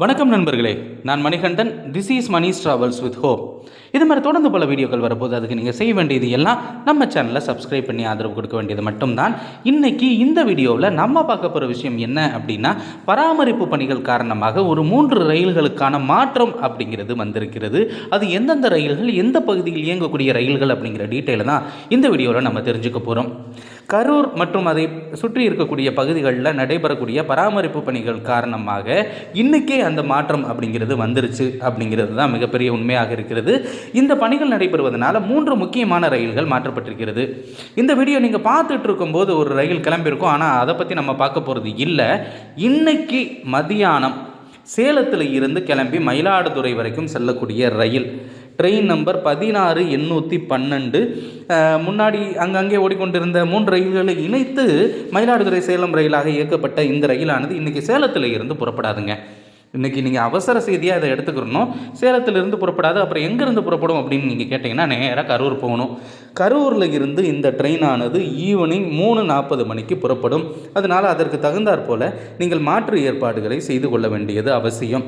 வணக்கம் நண்பர்களே. நான் Manikandan. This is Mani's travels with hope இது மாதிரி தொடர்ந்து பல வீடியோக்கள் வரப்போது. அதுக்கு நீங்கள் செய்ய வேண்டியது எல்லாம் நம்ம சேனலை சப்ஸ்கிரைப் பண்ணி ஆதரவு கொடுக்க வேண்டியது மட்டும்தான். இன்றைக்கி இந்த வீடியோவில் நம்ம பார்க்க போகிற விஷயம் என்ன அப்படின்னா பராமரிப்பு பணிகள் காரணமாக ஒரு மூன்று ரயில்களுக்கான மாற்றம் அப்படிங்கிறது வந்திருக்கிறது. அது எந்தெந்த ரயில்கள் எந்த பகுதியில் இயங்கக்கூடிய ரயில்கள் அப்படிங்கிற டீட்டெயிலை தான் இந்த வீடியோவில் நம்ம தெரிஞ்சுக்க போகிறோம் கரூர் மற்றும் அதை சுற்றி இருக்கக்கூடிய பகுதிகளில் நடைபெறக்கூடிய பராமரிப்பு பணிகள் காரணமாக இன்றைக்கே அந்த மாற்றம் அப்படிங்கிறது வந்துருச்சு அப்படிங்கிறது தான் மிகப்பெரிய உண்மையாக இருக்கிறது. இந்த பணிகள் நடைபெறுவதனால மூன்று முக்கியமான ரயில்கள் மாற்றப்பட்டிருக்கிறது. இந்த வீடியோ நீங்கள் பார்த்துட்டு இருக்கும்போது ஒரு ரயில் கிளம்பியிருக்கும். ஆனால் அதை பற்றி நம்ம பார்க்க போகிறது இல்லை. இன்னைக்கு மதியானம் சேலத்தில் இருந்து கிளம்பி மயிலாடுதுறை வரைக்கும் செல்லக்கூடிய ரயில். ட்ரெயின் நம்பர் பதினாறு எண்ணூற்றி பன்னெண்டு. முன்னாடி அங்கங்கே ஓடிக்கொண்டிருந்த மூன்று ரயில்களை இணைத்து மயிலாடுதுறை சேலம் ரயிலாக இயக்கப்பட்ட இந்த ரயிலானது இன்றைக்கி சேலத்தில் இருந்து புறப்படாதுங்க. இன்றைக்கி நீங்கள் அவசர செய்தியாக அதை எடுத்துக்கிறணும். சேலத்திலிருந்து புறப்படாது அப்புறம் எங்கேருந்து புறப்படும் அப்படின்னு நீங்கள் கேட்டிங்கன்னா நேராக கரூர் போகணும். கரூரில் இருந்து இந்த ட்ரெயினானது ஈவினிங் மூணு நாற்பது மணிக்கு புறப்படும். அதனால் அதற்கு தகுந்தாற் போல் நீங்கள் மாற்று ஏற்பாடுகளை செய்து கொள்ள வேண்டியது அவசியம்.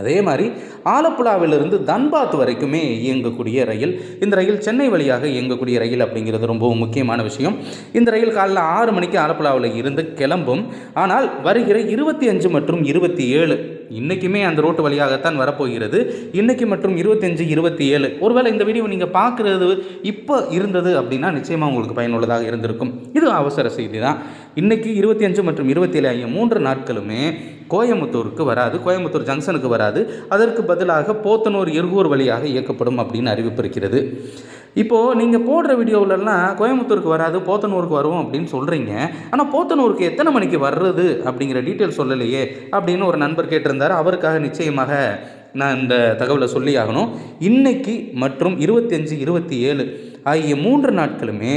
அதே மாதிரி ஆலப்புழாவிலிருந்து தன்பாத் வரைக்குமே இயங்கக்கூடிய ரயில் இந்த ரயில் சென்னை வழியாக இயங்கக்கூடிய ரயில் அப்படிங்கிறது ரொம்பவும் முக்கியமான விஷயம். இந்த ரயில் காலைல ஆறு மணிக்கு ஆலப்புழாவில் இருந்து கிளம்பும். ஆனால் வருகிற இருபத்தி அஞ்சு மற்றும் இருபத்தி ஏழு இன்றைக்குமே அந்த ரோட்டு வழியாகத்தான் வரப்போகிறது. இன்றைக்கி மற்றும் இருபத்தஞ்சு இருபத்தி ஏழு ஒருவேளை இந்த வீடியோ நீங்கள் பார்க்குறது இப்போ இருந்தது அப்படின்னா நிச்சயமாக உங்களுக்கு பயனுள்ளதாக இருந்திருக்கும். இது அவசர செய்தி தான் இன்றைக்கி இருபத்தி அஞ்சு மற்றும் இருபத்தி ஏழு ஆகிய மூன்று நாட்களுமே கோயம்புத்தூருக்கு வராது கோயம்புத்தூர் ஜங்ஷனுக்கு வராது. அதற்கு பதிலாக போத்தனூர் எருகூர் வழியாக இயக்கப்படும் அப்படின்னு அறிவிப்பு இருக்கிறது. இப்போது நீங்கள் போடுற வீடியோவிலலாம் கோயம்புத்தூருக்கு வராது போத்தனூருக்கு வரும் அப்படின்னு சொல்கிறீங்க ஆனால் போத்தனூருக்கு எத்தனை மணிக்கு வர்றது அப்படிங்கிற டீட்டெயில் சொல்லலையே அப்படின்னு ஒரு நண்பர் கேட்டிருந்தார். அவருக்காக நிச்சயமாக நான் இந்த தகவலை சொல்லி ஆகணும். இன்னைக்கு மற்றும் இருபத்தஞ்சு இருபத்தி ஏழு ஆகிய மூன்று நாட்களுமே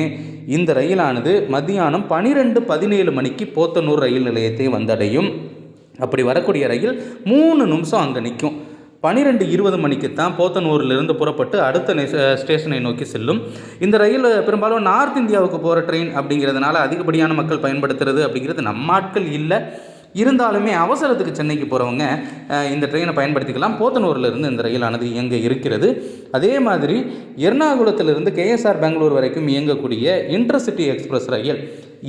இந்த ரயிலானது மதியானம் பனிரெண்டு பதினேழு மணிக்கு போத்தனூர் ரயில் நிலையத்தை வந்தடையும். அப்படி வரக்கூடிய ரயில் மூணு நிமிஷம் அங்கே நிற்கும் பன்னிரெண்டு இருபது மணிக்கு தான் போத்தனூரிலிருந்து புறப்பட்டு அடுத்த ஸ்டேஷனை நோக்கி செல்லும். இந்த ரயில் பெரும்பாலும் நார்த் இந்தியாவுக்கு போகிற ட்ரெயின் அப்படிங்கிறதுனால அதிகப்படியான மக்கள் பயன்படுத்துறது அப்படிங்கிறது நம்ம ஆட்கள் இல்லை. இருந்தாலுமே அவசரத்துக்கு சென்னைக்கு போகிறவங்க இந்த ட்ரெயினை பயன்படுத்திக்கலாம். போத்தனூர்லேருந்து இந்த ரயிலானது இயங்க இருக்கிறது. அதே மாதிரி எர்ணாகுளத்திலிருந்து கேஎஸ்ஆர் பெங்களூர் வரைக்கும் இயங்கக்கூடிய இன்டர்சிட்டி எக்ஸ்பிரஸ் ரயில்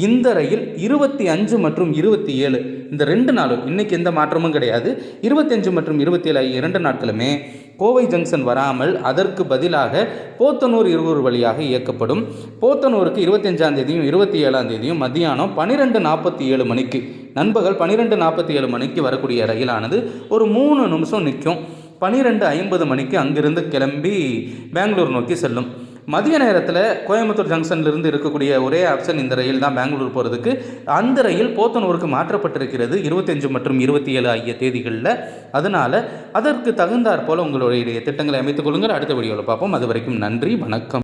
இந்த ரயில் இருபத்தி அஞ்சு மற்றும் இருபத்தி ஏழு இந்த ரெண்டு நாளும் இன்றைக்கி எந்த மாற்றமும் கிடையாது. இருபத்தஞ்சு மற்றும் இருபத்தி ஏழு இரண்டு நாட்களுமே கோவை ஜங்ஷன் வராமல் அதற்கு பதிலாக போத்தனூர் இருவூர் வழியாக இயக்கப்படும். போத்தனூருக்கு இருபத்தஞ்சாம் தேதியும் இருபத்தி ஏழாம் தேதியும் மத்தியானம் பன்னிரெண்டு நாற்பத்தி ஏழு மணிக்கு நண்பகல் பன்னிரெண்டு நாற்பத்தி ஏழு மணிக்கு வரக்கூடிய ரயிலானது ஒரு மூணு நிமிஷம் நிற்கும். பன்னிரெண்டு ஐம்பது மணிக்கு அங்கிருந்து கிளம்பி பெங்களூர் நோக்கி செல்லும். மதிய நேரத்தில் கோயம்புத்தூர் ஜங்ஷன்லேருந்து இருக்கக்கூடிய ஒரே ஆப்ஷன் இந்த ரயில் தான் பெங்களூர் போகிறதுக்கு அந்த ரயில் போத்தனூருக்கு மாற்றப்பட்டிருக்கிறது இருபத்தஞ்சு மற்றும் இருபத்தி ஏழு ஆகிய தேதிகளில். அதனால் அதற்கு தகுந்தாற் போல் உங்களுடைய திட்டங்களை அமைத்துக் கொள்ளுங்கள். அடுத்த வீடியோவில் பார்ப்போம். அது வரைக்கும் நன்றி வணக்கம்.